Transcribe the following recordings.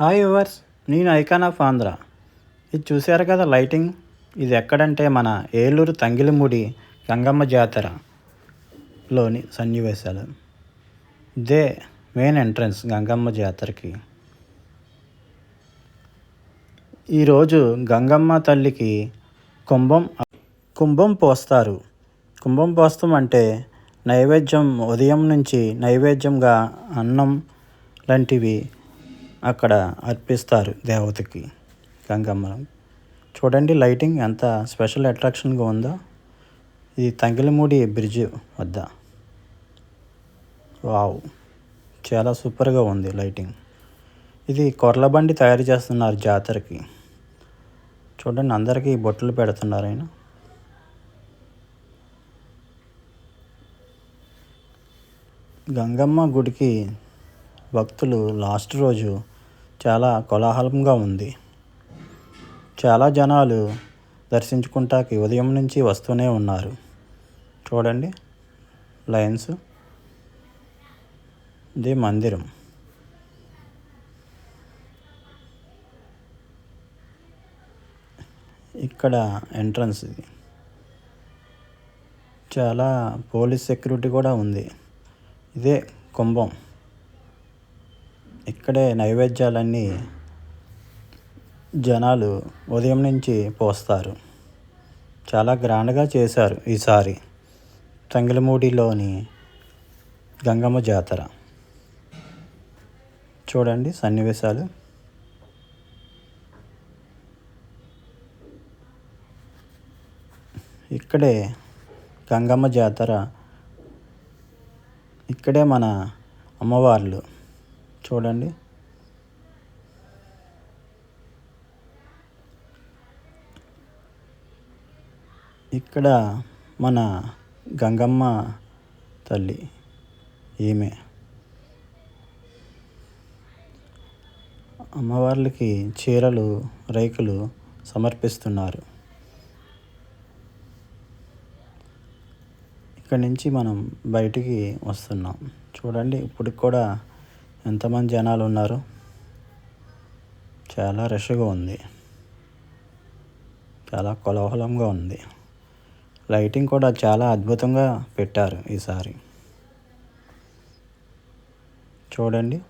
Hi yours నేను icon of Andhra. ఇది చూశారు కదా లైటింగ్? ఇది ఎక్కడంటే మన ఏలూరు తంగిలిముడి గంగమ్మ జాతరలోని సన్నివేశాలు. ఇదే మెయిన్ ఎంట్రన్స్ గంగమ్మ జాతరకి. ఈరోజు గంగమ్మ తల్లికి కుంభం కుంభం పోస్తారు. కుంభం పోస్తాం అంటే నైవేద్యం ఉదయం నుంచి నైవేద్యంగా అన్నం లాంటివి అక్కడ అర్పిస్తారు దేవతకి గంగమ్మ చూడండి లైటింగ్ ఎంత స్పెషల్ అట్రాక్షన్గా ఉందో. ఇది తంగిలమూడి బ్రిడ్జ్ వద్ద. వావ్. చాలా సూపర్గా ఉంది లైటింగ్. ఇది కొర్లబండి తయారు చేస్తున్నారు జాతరకి. చూడండి అందరికీ బొట్లు పెడుతున్నారు ఆయన. గంగమ్మ గుడికి భక్తులు లాస్ట్ రోజు చాలా కోలాహలంగా ఉంది. చాలా జనాలు దర్శించుకుంటాకి ఉదయం నుంచి వస్తూనే ఉన్నారు. చూడండి లైన్స్ ఇది మందిరం. ఇక్కడ ఎంట్రన్స్ ఇది. చాలా పోలీస్ సెక్యూరిటీ కూడా ఉంది. ఇదే కుంభం. ఇక్కడే నైవేద్యాలన్నీ జనాలు ఉదయం నుంచి పోస్తారు. చాలా గ్రాండ్గా చేశారు ఈసారి తంగిలమూడిలోని గంగమ్మ జాతర. చూడండి సన్నివేశాలు. ఇక్కడే గంగమ్మ జాతర. ఇక్కడే మన అమ్మవార్లు చూడండి. ఇక్కడ మన గంగమ్మ తల్లి ఈమె. అమ్మవార్లకి చీరలు రేకులు సమర్పిస్తున్నారు. ఇక్కడి నుంచి మనం బయటికి వస్తున్నాం. చూడండి ఇప్పటికి కూడా ఎంతమంది జనాలు ఉన్నారు చాలా రష్గా ఉంది. చాలా కోలాహలంగా ఉంది. లైటింగ్ కూడా చాలా అద్భుతంగా పెట్టారు ఈసారి. చూడండి.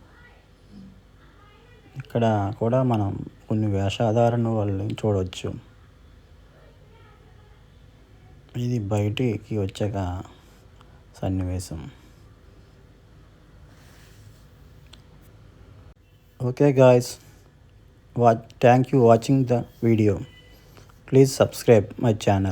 ఇక్కడ కూడా మనం కొన్ని వేషాధారణ వాళ్ళని చూడవచ్చు ఇది బయటికి వచ్చాక సన్నివేశం. okay guys. What thank you watching the video. Please subscribe my channel.